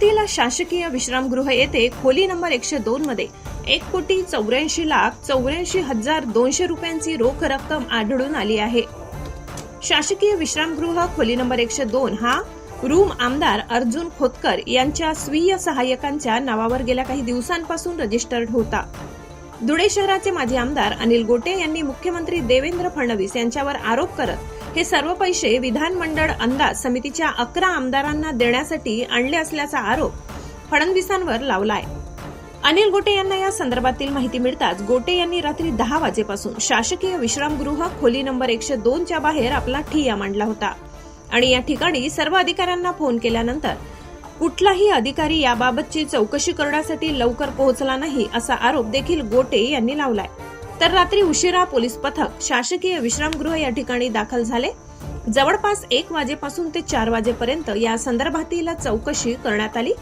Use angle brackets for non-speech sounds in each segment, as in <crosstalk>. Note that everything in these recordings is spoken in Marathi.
पुण्यातील शासकीय विश्रामगृह येथे खोली नंबर एकशे दोन मध्ये एक कोटी चौऱ्याऐंशी लाख चौऱ्याऐंशी हजार दोनशे रुपयांची रोख रक्कम आढळून आली आहे. शासकीय विश्रामगृह खोली नंबर एकशे दोन हा रूम आमदार अर्जुन खोतकर यांच्या स्वीय सहाय्यकांच्या नावावर गेल्या काही दिवसांपासून रजिस्टर्ड होता. धुळे शहराचे माजी आमदार अनिल गोटे यांनी मुख्यमंत्री देवेंद्र फडणवीस यांच्यावर आरोप करत हे सर्व पैसे विधानमंडळ अंदाज समितीच्या अकरा आमदारांना देण्यासाठी आणले असल्याचा आरोप फडणवीसांवर लावलाय. अनिल गोटे यांना या संदर्भातील माहिती मिळताच गोटे यांनी रात्री दहा वाजेपासून शासकीय विश्रामगृह खोली नंबर एकशे दोनच्या बाहेर आपला ठिया मांडला होता. आणि या ठिकाणी सर्व अधिकाऱ्यांना फोन केल्यानंतर कुठलाही अधिकारी याबाबतची चौकशी करण्यासाठी लवकर पोहोचला नाही असा आरोप देखील गोटे यांनी लावलाय. तर रात्री उशिरा पोलीस पथक शासकीय विश्रामगृह या ठिकाणी दाखल झाले. जवळपास एक वाजेपासून ते चार वाजेपर्यंत या संदर्भातील चौकशी करण्यात आली.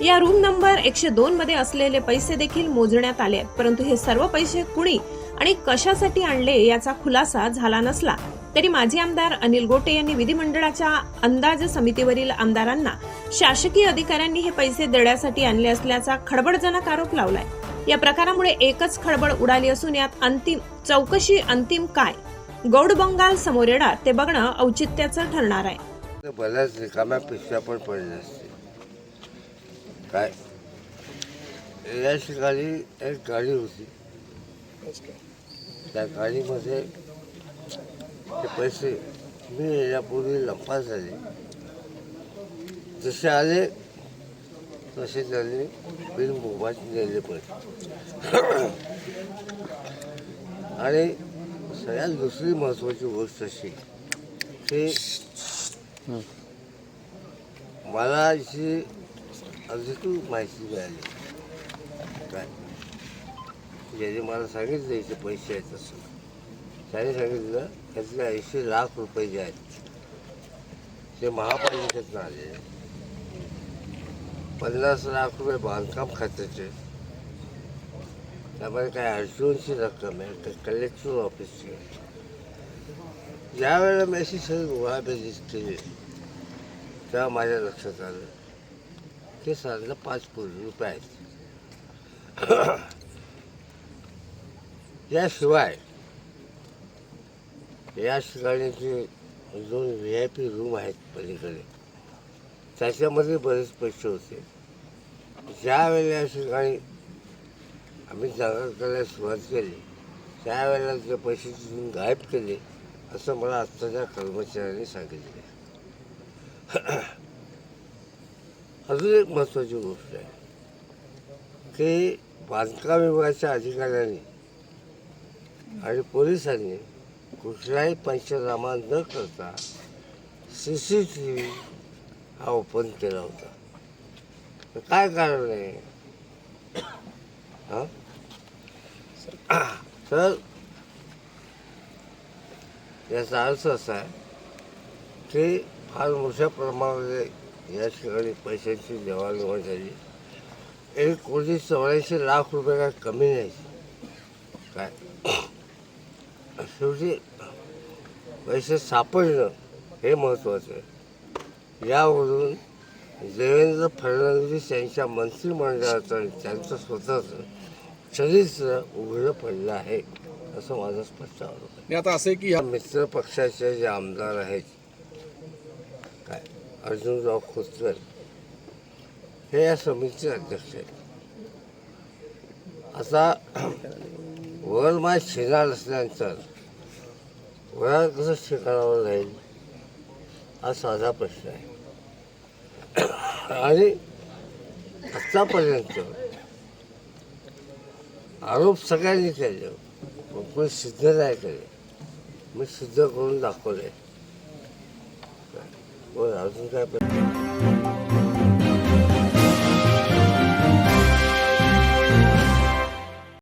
या रूम नंबर एकशे दोन मध्ये असलेले पैसे देखील मोजण्यात आले परंतु हे सर्व पैसे कुणी आणि कशासाठी आणले याचा खुलासा झाला नसला. तरी माजी आमदार अनिल गोटे यांनी विधिमंडळाच्या अंदाज समितीवरील आमदारांना शासकीय अधिकाऱ्यांनी हे पैसे देण्यासाठी आणले असल्याचा खडबडजनक आरोप लावलाय. या प्रकारामुळे एकच खळबळ उडाली असून यात अंतिम चौकशी अंतिम काय? गौड बंगाल समोर येणार ते बघणं औचित्याचं ठरणार आहे. तर बऱ्याच रिकाम्या पिशव्या पण पडल्या असते काय? या ठिकाणी एक गाडी होती. त्या गाडीमध्ये ते पैसे मी यापूर्वी लंपा झाले. जसे आले तसे झाले बिल मोबाईल नेले पण. आणि सगळ्यात दुसरी महत्त्वाची गोष्ट अशी की मला अशी अधिकृत माहिती मिळाली. काय? ज्याने मला सांगितलं इथे पैसे आहेत असं. त्याने सांगितलं त्यातले ऐंशी लाख रुपये जे आहेत ते महापालिकेतनं आले. पन्नास लाख रुपये बांधकाम खात्याचे त्यामध्ये काय अडचणची रक्कम आहे तर कलेक्टर ऑफिसची ज्यावेळेला मेसेज मी अशी सगळी गोळाबेरीज केली तेव्हा माझ्या लक्षात आलं की साधारण पाच कोटी रुपये आहेत. याशिवाय या ठिकाणी जे दोन व्ही आय पी रूम आहेत पलीकडे. त्याच्यामध्ये बरेच पैसे होते. ज्यावेळी वेळेला आम्ही जागा करायला सुरुवात केली त्यावेळेला ते पैसे तिथून गायब केले असं मला आत्ताच्या कर्मचाऱ्यांनी सांगितले. <clears throat> अजून एक महत्त्वाची गोष्ट आहे की बांधकाम विभागाच्या अधिकाऱ्यांनी आणि पोलिसांनी कुठलाही पंचनामा न करता सी सी टी व्ही हा ओपन केला होता. काय कारण आहे? हां? तर याचा अर्थ असा आहे की फार मोठ्या प्रमाणामध्ये या ठिकाणी पैशांची देवाणघेवाण झाली. एक कोटी चौऱ्याऐंशी लाख रुपये काय कमी नाही. काय? शेवटी पैसे सापडणं हे महत्त्वाचं आहे. यावरून देवेंद्र फडणवीस यांच्या मंत्रिमंडळाचं त्यांचं स्वतःचं चरित्र उघडं पडलं आहे असं माझं स्पष्ट आरोप आहे. आता असं की या मित्र पक्षाचे जे आमदार आहेत काय अर्जुनराव खोतकर हे या समितीचे अध्यक्ष आहेत. आता वर माय शेणार असल्यानंतर वयात कसं ठिकाणावर राहील हा साधा प्रश्न आहे. आणि आत्तापर्यंत आरोप सगळ्यांनी केले पण सिद्ध नाही केले मी सिद्ध करून दाखवले अजून काय प्रश्न?